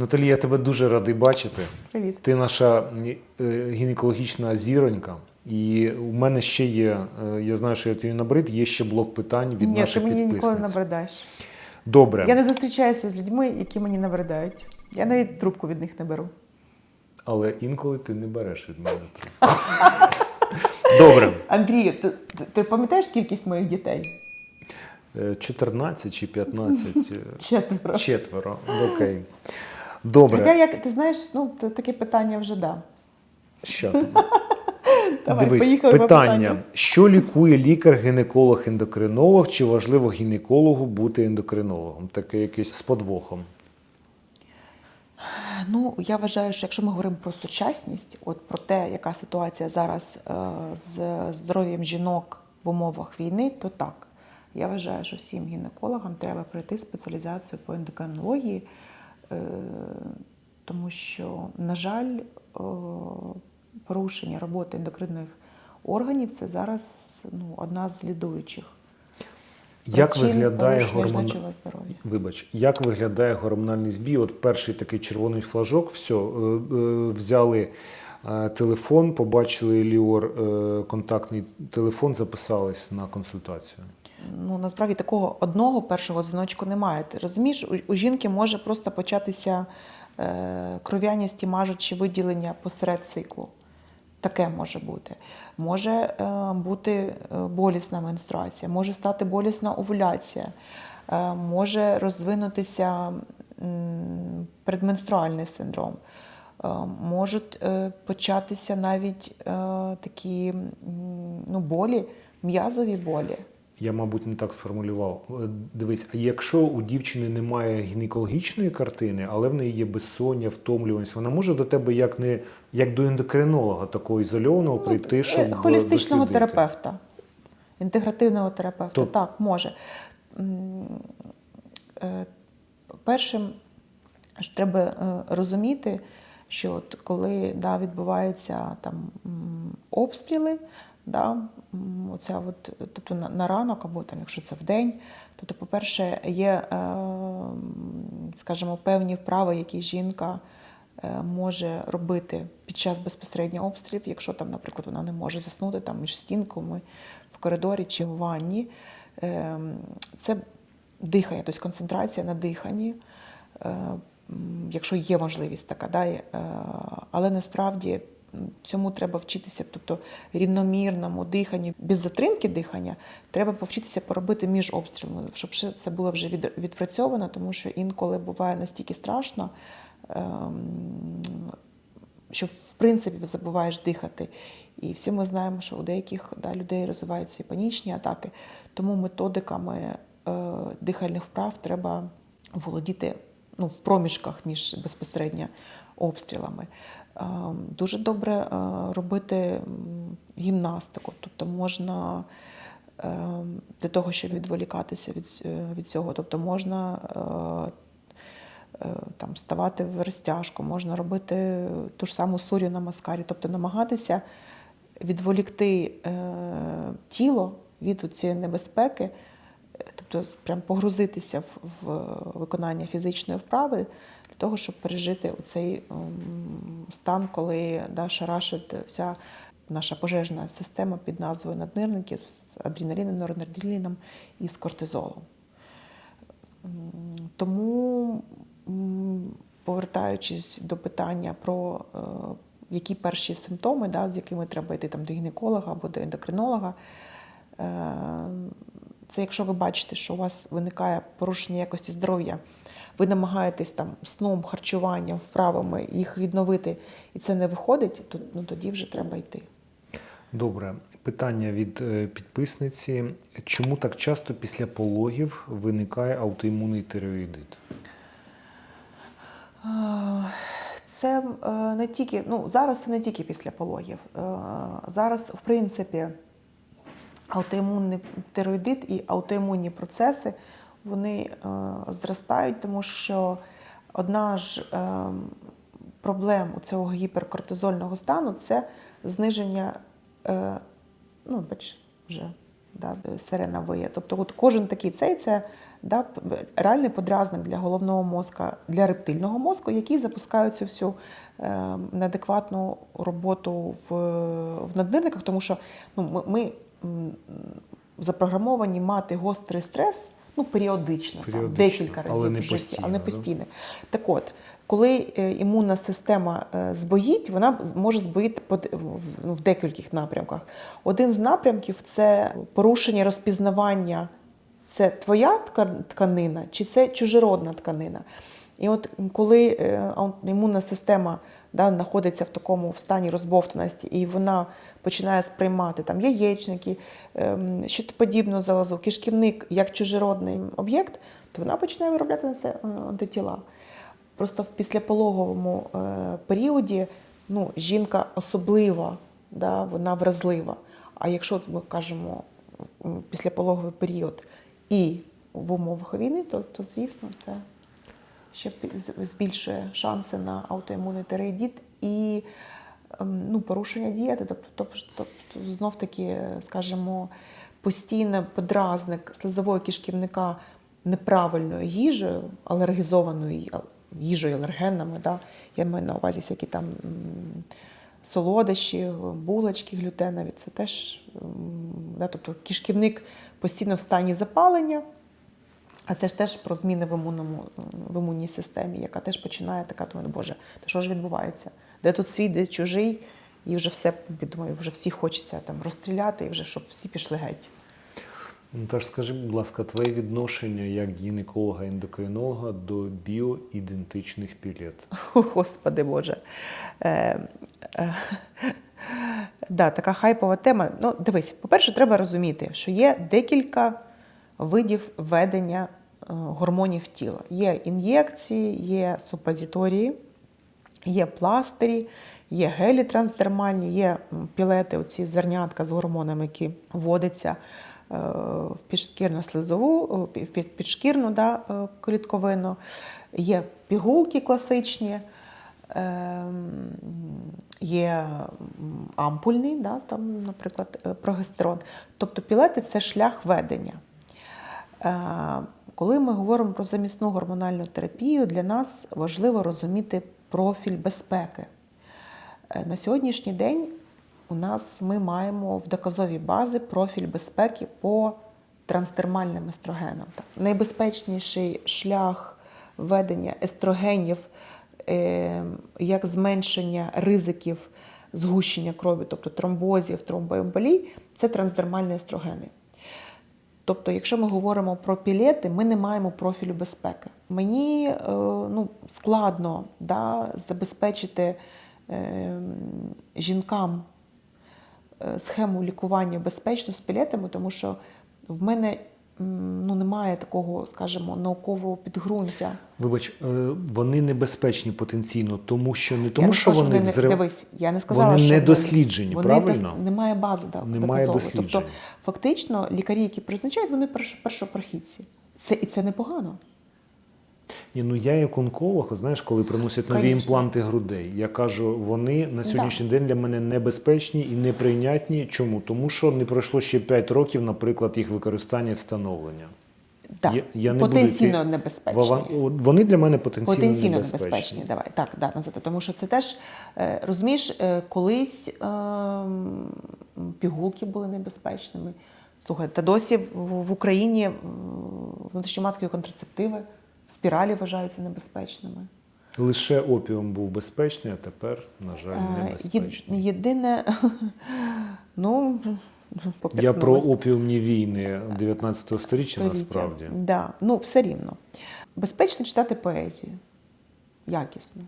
Наталі, я тебе дуже радий бачити. Привіт. Ти наша е, гінекологічна зіронька. І у мене ще є, е, я знаю, що я тобі набрид, є ще блок питань від Ні, ти наших мені ніколи не набридаєш. Добре, Я не зустрічаюся з людьми, які мені набридають. Я навіть трубку від них не беру. але інколи ти не береш від мене трубку. Добре. Андрію, ти, ти, ти пам'ятаєш кількість моїх дітей? Е, 14 чи 15? е, Четверо. Четверо. Окей. Добре. Хоча, як ти знаєш, ну таке питання вже да. Що? Давай, Дивись, поїхали по питання. Що лікує лікар, гінеколог, ендокринолог? Чи важливо гінекологу бути ендокринологом? Таке якесь з подвохом. Ну, я вважаю, що якщо ми говоримо про сучасність, от про те, яка ситуація зараз е, з здоров'ям жінок в умовах війни, то так. Я вважаю, що всім гінекологам треба пройти спеціалізацію по ендокринології, тому що, на жаль, е, порушення роботи ендокринних органів це зараз ну, одна з лідуючих. Як причин виглядає гормон... Вибач, як виглядає гормональний збій? От перший такий червоний флажок, все, е, е, взяли е, телефон, побачили Ліор е, контактний телефон, записались на консультацію. Ну насправді такого одного першого дзвіночку немає. Ти розумієш, у, жінки може просто початися е, кров'яність і мажучі виділення посеред циклу. Таке може бути. Може е, бути болісна менструація, може стати болісна овуляція, може розвинутися предменструальний синдром. Е, Можуть е, початися навіть е, такі ну, болі, м'язові болі. Я, мабуть, не так сформулював. Дивись, а якщо у дівчини немає гінекологічної картини, але в неї є безсоння, втомлюваність, вона може до тебе як не як до ендокринолога такого ізольованого прийти, Е, щоб холістичного дослідити? терапевта, інтегративного терапевта. То- Так, може. Першим треба розуміти, що от коли да, відбуваються там обстріли, да, оця от, тобто на, на ранок або там, якщо це в день, тобто, по-перше, є, е, скажімо, певні вправи, які жінка е, може робити під час безпосередньо обстрілів, якщо там, наприклад, вона не може заснути там між стінками в коридорі чи в ванні. Е, Це дихання, тобто концентрація на диханні, е, якщо є можливість така, да, е, але насправді цьому треба вчитися, тобто рівномірному диханню, без затримки дихання, треба повчитися поробити між обстрілами, щоб це було вже від- відпрацьовано, тому що інколи буває настільки страшно, ем, що в принципі забуваєш дихати. І всі ми знаємо, що у деяких да, людей розвиваються і панічні атаки. Тому методиками е, дихальних вправ треба володіти ну, в проміжках між безпосередньо обстрілами. Е, дуже добре е, робити гімнастику, тобто можна. е, Для того, щоб відволікатися від, цього, тобто можна там, ставати в розтяжку, можна робити ту ж саму сурю на маскарі, тобто намагатися відволікти тіло від цієї небезпеки, тобто прям погрузитися в, в виконання фізичної вправи для того, щоб пережити цей стан, коли да, шарашить вся наша пожежна система під назвою наднирники з адреналіном, норадреналіном і з кортизолом. Тому, повертаючись до питання про е, які перші симптоми, да, з якими треба йти там, до гінеколога або до ендокринолога, е, це якщо ви бачите, що у вас виникає порушення якості здоров'я, ви намагаєтесь там сном, харчуванням, вправами їх відновити, і це не виходить, то ну, тоді вже треба йти. Добре, питання від е, підписниці: чому так часто після пологів виникає аутоімунний тиреоїдит? Це е, не тільки, ну зараз це не тільки після пологів. Е, Зараз, в принципі, аутоімунний тироїдит і аутоімунні процеси вони е, зростають, тому що одна ж е, проблем у цього гіперкортизольного стану це зниження, е, ну, бач, вже да, сирена виє. Тобто, от кожен такий цей це да, реальний подразник для головного мозка, для рептильного мозку, який запускає цю всю е, неадекватну роботу в, в наднирниках, тому що ну, ми, ми запрограмовані мати гострий стрес ну, періодично, там, декілька разів але не в житті, постійно, але не да? Так от, коли е, імунна система е, збоїть, вона може збоїти в- ну, в декількох напрямках. Один з напрямків це порушення розпізнавання. Це твоя тканина чи це чужеродна тканина. І от коли е, імунна система да, знаходиться в такому в стані розбовтаності, і вона починає сприймати там яєчники, ем, щитоподібну залозу, кишківник як чужеродний об'єкт, то вона починає виробляти на це е, антитіла. Просто в післяпологовому е, періоді ну, жінка особлива, да, вона вразлива. А якщо ми кажемо післяпологовий період і в умовах війни, то, то звісно, це ще збільшує шанси на аутоімунний тиреїдіт і ну, порушення дієти. Тобто, тобто, тобто знов таки, скажімо, постійний подразник слизового кишківника неправильною їжею, алергізованою їжею, алергенами. Да? Я маю на увазі всякі там солодощі, булочки глютенові. Це теж да, тобто кишківник постійно в стані запалення. А це ж теж про зміни в, імунному, в імунній системі, яка теж починає така, думаю, боже, та що ж відбувається? Де тут свій, де чужий? І вже все, думаю, вже всіх хочеться там розстріляти, і вже щоб всі пішли геть. Ну, Тож скажи, будь ласка, твоє відношення як гінеколога-ендокринолога до біоідентичних пілет? О, Господи Боже. Е, е, да, така хайпова тема. Ну, дивись, по-перше, треба розуміти, що є декілька видів ведення е, гормонів тіла. Є ін'єкції, є супозиторії, є пластирі, є гелі трансдермальні, є пілети, оці зернятка з гормонами, які вводяться е, в підшкірну слизову, е, в підшкірну да, е, клітковину, є пігулки класичні. Ем, Є ампульний, да, там, наприклад, прогестерон. Тобто пілети це шлях ведення. Коли ми говоримо про замісну гормональну терапію, для нас важливо розуміти профіль безпеки. Е, На сьогоднішній день у нас ми маємо в доказовій базі профіль безпеки по трансдермальним естрогенам. Найбезпечніший шлях ведення естрогенів е, як зменшення ризиків згущення крові, тобто тромбозів, тромбоемболій, це трансдермальні естрогени. Тобто, якщо ми говоримо про пілети, ми не маємо профілю безпеки. Мені е, ну, складно да, забезпечити е, жінкам е, схему лікування безпечно з пілетами, тому що в мене ну, немає такого, скажімо, наукового підґрунтя. Вибач, е, вони небезпечні потенційно, тому що не тому, я не що сказала, вони не взрив... дивись, я не сказала, Вони що не досліджені, вони правильно? дос- немає бази да, Немає досліджень. Тобто, фактично, лікарі, які призначають, вони перш- першопрохідці. Це і це непогано. Ні, ну я як онколог, знаєш, коли приносять нові Конечно. імпланти грудей, я кажу, вони на сьогоднішній день для мене небезпечні і неприйнятні. Чому? Тому що не пройшло ще 5 років, наприклад, їх використання і встановлення. Так, Я- я не буду потенційно йти небезпечні. Вони для мене потенційно, Потенційно небезпечні. небезпечні. Давай так, да, назад. Тому що це теж е, розумієш, е, колись ем, пігулки були небезпечними. Слухай, та досі в Україні внутрішньоматкові контрацептиви, спіралі вважаються небезпечними. Лише опіум був безпечний, а тепер, на жаль, Е, небезпечний. Єдине, ну Я про опіумні війни 19 століття, століття. насправді. Да. Ну, все рівно. Безпечно читати поезію. Якісно.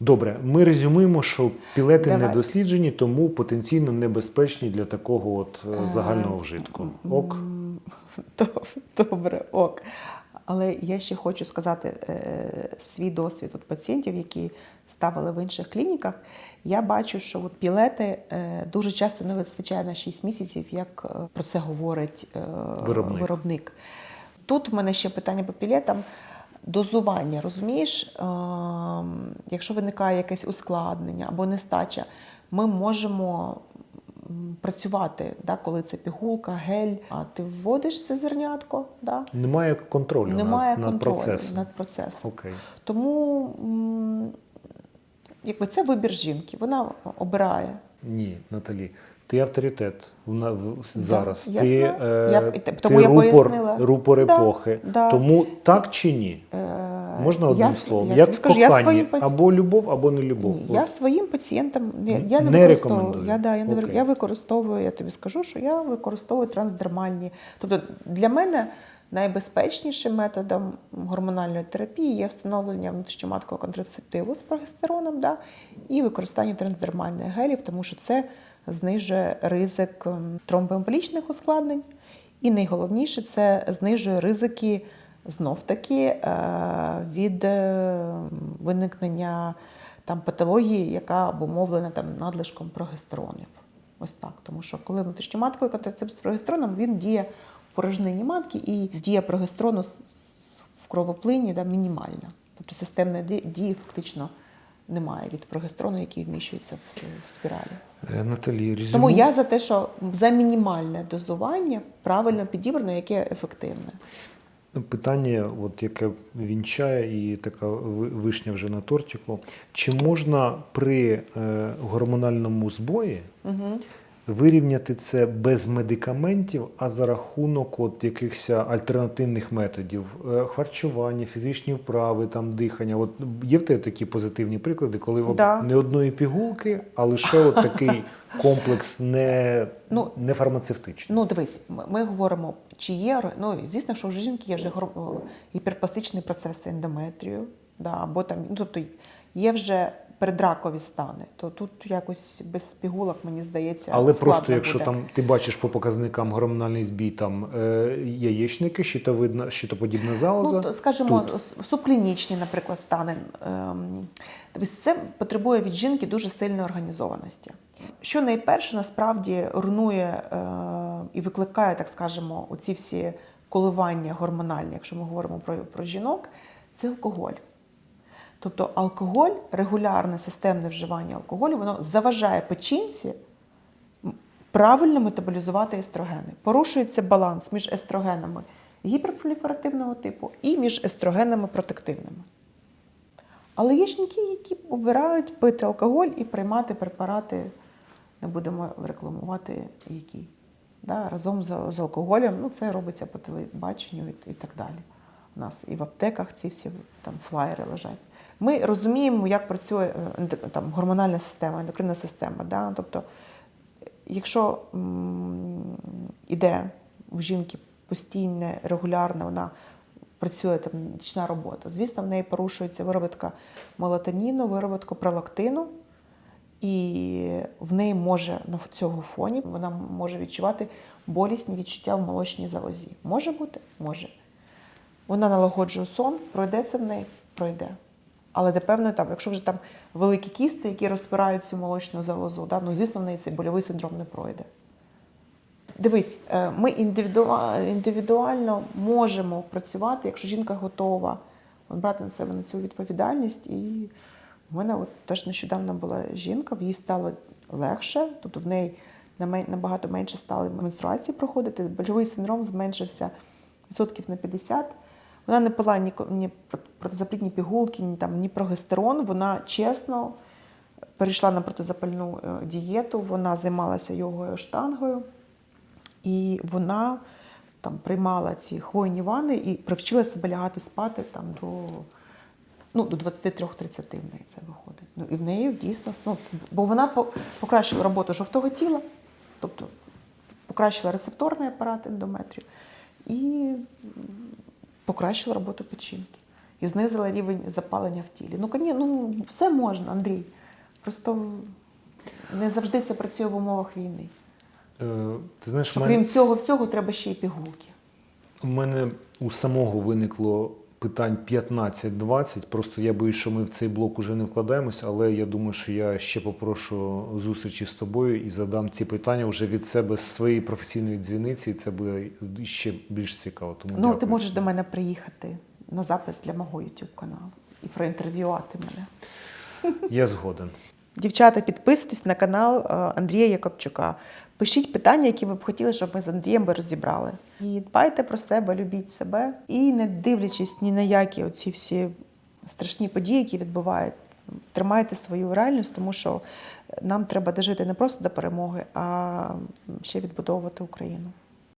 Добре, ми резюмуємо, що пілети Давай. не досліджені, тому потенційно небезпечні для такого от е, загального вжитку. Ок. Добре, ок. Але я ще хочу сказати е, свій досвід от пацієнтів, які ставили в інших клініках. Я бачу, що от пілети е, дуже часто не вистачає на 6 місяців, як е, про це говорить Виробник. виробник. Тут в мене ще питання по пілетам. Дозування, розумієш, якщо виникає якесь ускладнення або нестача, ми можемо працювати, да, коли це пігулка, гель, а ти вводиш це зернятко, да, Немає контролю немає над, над процесом. над процесом. Окей. Тому якби це вибір жінки. Вона обирає. Ні, Наталі. Ти авторитет в- зараз. я ти, е, Я- тому ти я рупор, рупор епохи. да. Тому так чи ні? Е, Можна одним я, словом. Я, Як скажу, я своїм паці- або любов, або не любов. Ні, я своїм пацієнтам я, я не, не використовую. Я, да, я, не, я використовую, я тобі скажу, що я використовую трансдермальні. Тобто для мене найбезпечнішим методом гормональної терапії є встановлення внутрішньоматкового контрацептиву з прогестероном да, і використання трансдермальних гелів, тому що це знижує ризик ем, тромбоемболічних ускладнень. І найголовніше це знижує ризики знов-таки е, від е, виникнення там патології, яка обумовлена там надлишком прогестеронів. Ось так. Тому що коли внутрішньоматковий контрацепт з прогестероном, він діє в порожнині матки і дія прогестерону в кровоплині да, мінімальна. Тобто системної ді- дії фактично немає від прогестерону, який вміщується в, в спіралі. Е, Наталі, резюму... Тому я за те, що за мінімальне дозування правильно підібрано, яке ефективне. Питання, от, яке вінчає і така ви- вишня вже на тортику. Чи можна при е, гормональному збої Угу. Вирівняти це без медикаментів, а за рахунок от якихось альтернативних методів Е, харчування, фізичні вправи, там дихання. От є в тебе такі позитивні приклади, коли Да. не одної пігулки, а лише от такий комплекс не, Ну, не фармацевтичний. Ну, дивись, ми, ми говоримо, чи є ну, звісно, що у жінки є вже о, гіперпластичний процес ендометрію, да, або там, ну, тобто є вже передракові стани, то тут якось без пігулок, мені здається, Але просто якщо буде. там ти бачиш по показникам гормональний збій, там е, яєчники, щитовидна, щитоподібна залоза. Ну, то, скажімо, тут. субклінічні, наприклад, стани. Дивись, це потребує від жінки дуже сильної організованості. Що найперше насправді руйнує е, і викликає, так скажемо, оці всі коливання гормональні, якщо ми говоримо про, про жінок, це алкоголь. Тобто алкоголь, регулярне системне вживання алкоголю, воно заважає печінці правильно метаболізувати естрогени. Порушується баланс між естрогенами гіперпроліферативного типу і між естрогенами протективними. Але є жінки, які обирають пити алкоголь і приймати препарати, не будемо рекламувати які. Да, разом з, з алкоголем, ну це робиться по телебаченню і, і так далі. У нас і в аптеках ці всі там флаєри лежать. Ми розуміємо, як працює е, там, гормональна система, ендокринна система. Да? Тобто, якщо м, у жінки постійне, регулярне, вона працює там нічна робота, звісно, в неї порушується виробітка мелатоніну, виробітка пролактину, і в неї може на цього фоні вона може відчувати болісні відчуття в молочній залозі. Може бути? Може. Вона налагоджує сон, пройде це в неї, пройде. Але до певної там, якщо вже там великі кісти, які розпирають цю молочну залозу, да, ну звісно, в неї цей больовий синдром не пройде. Дивись, е, ми індивідуально можемо працювати, якщо жінка готова брати на себе на цю відповідальність. І в мене от теж нещодавно була жінка, в їй стало легше, тобто в неї набагато менше стали менструації проходити, больовий синдром зменшився відсотків на 50. Вона не пила ні, ні протизаплідні пігулки, ні, там, ні прогестерон. Вона чесно перейшла на протизапальну е, дієту, вона займалася йогою штангою. І вона там приймала ці хвойні ванни і привчила себе лягати спати там до, ну, до 23-30 в неї це виходить. Ну, і в неї дійсно, ну, бо вона покращила роботу жовтого тіла, тобто покращила рецепторний апарат ендометрію і покращила роботу печінки. І знизила рівень запалення в тілі. Ну, коні, ну все можна, Андрій. Просто не завжди це працює в умовах війни. Е, ти знаєш, Що мене, крім цього всього, треба ще й пігулки. у мене у самого виникло питань 15-20. Просто я боюсь, що ми в цей блок уже не вкладаємось, але я думаю, що я ще попрошу зустрічі з тобою і задам ці питання вже від себе з своєї професійної дзвіниці, і це буде ще більш цікаво. Тому Ну, ти можеш до мене приїхати на запис для мого YouTube каналу і проінтерв'ювати мене. Я згоден. Дівчата, підписуйтесь на канал е, Андрія Якобчука. Пишіть питання, які ви б хотіли, щоб ми з Андрієм би розібрали. І дбайте про себе, любіть себе. І не дивлячись ні на які оці всі страшні події, які відбувають, тримайте свою реальність, тому що нам треба дожити не просто до перемоги, а ще відбудовувати Україну.